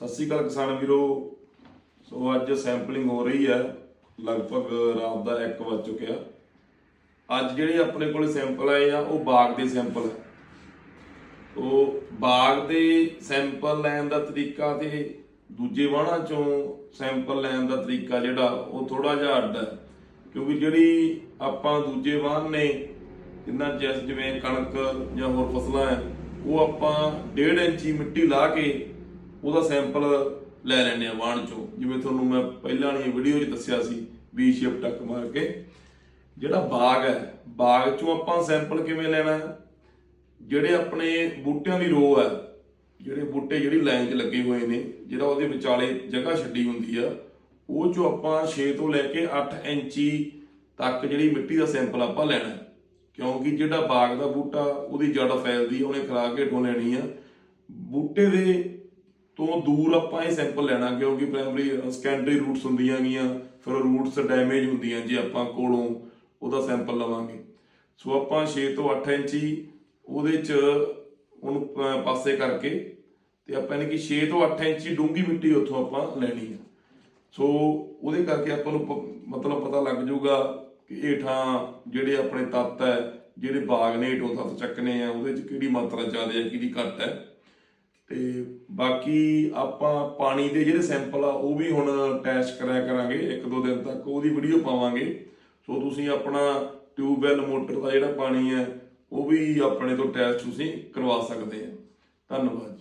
ਸਤਿ ਸ਼੍ਰੀ ਅਕਾਲ ਕਿਸਾਨ ਵੀਰੋ। ਸੋ ਅੱਜ ਸੈਂਪਲਿੰਗ ਹੋ ਰਹੀ ਹੈ। ਲਗਭਗ ਰਾਤ ਦਾ 1 ਵੱਜ ਚੁੱਕਿਆ। ਅੱਜ ਜਿਹੜੇ ਆਪਣੇ ਕੋਲ ਸੈਂਪਲ ਆਏ ਆ, ਉਹ ਬਾਗ ਦੇ ਸੈਂਪਲ ਹੈ ਉਹ ਬਾਗ ਦੇ ਸੈਂਪਲ ਲੈਣ ਦਾ ਤਰੀਕਾ ਤੇ ਦੂਜੇ ਵਾਹਣਾਂ ਚੋਂ ਸੈਂਪਲ ਲੈਣ ਦਾ ਤਰੀਕਾ ਜਿਹੜਾ, ਉਹ ਥੋੜਾ ਜਿਹਾ ਅੱਡ ਹੈ। ਕਿਉਂਕਿ ਜਿਹੜੀ ਆਪਾਂ ਦੂਜੇ ਵਾਹਨ ਨੇ, ਜਿੰਨਾ ਜਿਸ ਜਿਵੇਂ ਕਣਕ ਜਾਂ ਹੋਰ ਫਸਲਾਂ ਹੈ, ਉਹ ਆਪਾਂ 1.5 ਇੰਚੀ ਮਿੱਟੀ ਲਾ ਕੇ ਉਹਦਾ ਸੈਂਪਲ ਲੈ ਲੈਂਦੇ ਆ ਵਾਹਣ ਚੋਂ। ਜਿਵੇਂ ਤੁਹਾਨੂੰ ਮੈਂ ਪਹਿਲਾਂ ਵਾਲੀ ਵੀਡੀਓ 'ਚ ਦੱਸਿਆ ਸੀ ਵੀ ਸ਼ੇਪ ਟੱਕ ਮਾਰ ਕੇ। ਜਿਹੜਾ ਬਾਗ ਹੈ, ਬਾਗ ਚੋਂ ਆਪਾਂ ਸੈਂਪਲ ਕਿਵੇਂ ਲੈਣਾ ਹੈ? ਜਿਹੜੇ ਆਪਣੇ ਬੂਟਿਆਂ ਦੀ ਰੋ ਹੈ, ਜਿਹੜੇ ਬੂਟੇ ਜਿਹੜੀ ਲਾਈਨ 'ਚ ਲੱਗੇ ਹੋਏ ਨੇ, ਜਿਹੜਾ ਉਹਦੇ ਵਿਚਾਲੇ ਜਗ੍ਹਾ ਛੱਡੀ ਹੁੰਦੀ ਆ, ਉਹ ਚੋਂ ਆਪਾਂ 6 ਤੋਂ ਲੈ ਕੇ 8 ਇੰਚੀ ਤੱਕ ਜਿਹੜੀ ਮਿੱਟੀ ਦਾ ਸੈਂਪਲ ਆਪਾਂ ਲੈਣਾ ਕਿਉਂਕਿ ਜਿਹੜਾ ਬਾਗ ਦਾ ਬੂਟਾ ਉਹਦੀ ਜੜ ਫੈਲਦੀ ਉਹਨੇ ਖਰਾ ਕੇ ਢੋ ਲੈਣੀ ਆ। ਬੂਟੇ ਦੇ ਤੋਂ ਦੂਰ ਆਪਾਂ ਇਹ ਸੈਂਪਲ ਲੈਣਾ, ਕਿਉਂਕਿ ਪ੍ਰਾਇਮਰੀ ਸੈਕੰਡਰੀ ਰੂਟਸ ਹੁੰਦੀਆਂ ਗੀਆਂ ਫਿਰ ਰੂਟਸ ਡੈਮੇਜ ਹੁੰਦੀਆਂ, ਜੇ ਆਪਾਂ ਕੋਲੋਂ ਉਹਦਾ ਸੈਂਪਲ ਲਵਾਂਗੇ। ਸੋ ਆਪਾਂ 6 ਤੋਂ 8 ਇੰਚੀ ਉਹਦੇ ਚ ਉਹਨੂੰ ਪਾਸੇ ਕਰਕੇ ਤੇ ਆਪਾਂ ਨੇ ਕਿ 6 ਤੋਂ 8 ਇੰਚੀ ਡੂੰਗੀ ਮਿੱਟੀ ਉੱਥੋਂ ਆਪਾਂ ਲੈਣੀ ਹੈ ਸੋ ਉਹਦੇ ਕਰਕੇ ਆਪਾਂ ਨੂੰ ਪ- ਮਤਲਬ ਪਤਾ ਲੱਗ ਜਾਊਗਾ ਕਿ ਹੇਠਾਂ ਜਿਹੜੇ ਆਪਣੇ ਤੱਤ ਹੈ, ਜਿਹੜੇ ਬਾਗ ਨੇ ਹੇਠੋਂ ਤੱਤ ਚੱਕਨੇ ਆ, ਉਹਦੇ ਚ ਕਿਹੜੀ ਮਾਤਰਾ ਜ਼ਿਆਦਾ ਹੈ, ਕਿਹੜੀ ਘੱਟ ਹੈ। ਤੇ ਬਾਕੀ ਆਪਾਂ ਪਾਣੀ ਦੇ ਜਿਹੜੇ ਸੈਂਪਲ ਆ, ਉਹ ਵੀ ਹੁਣ ਟੈਸਟ ਕਰਿਆ ਕਰਾਂਗੇ, ਇੱਕ ਦੋ ਦਿਨ ਤੱਕ ਉਹਦੀ ਵੀਡੀਓ ਪਾਵਾਂਗੇ। ਸੋ ਤੁਸੀਂ ਆਪਣਾ ਟਿਊਬਵੈਲ ਮੋਟਰ ਦਾ ਜਿਹੜਾ ਪਾਣੀ ਹੈ, ਉਹ ਵੀ ਆਪਣੇ ਤੋਂ ਟੈਸਟ ਤੁਸੀਂ ਕਰਵਾ ਸਕਦੇ ਆ। ਧੰਨਵਾਦ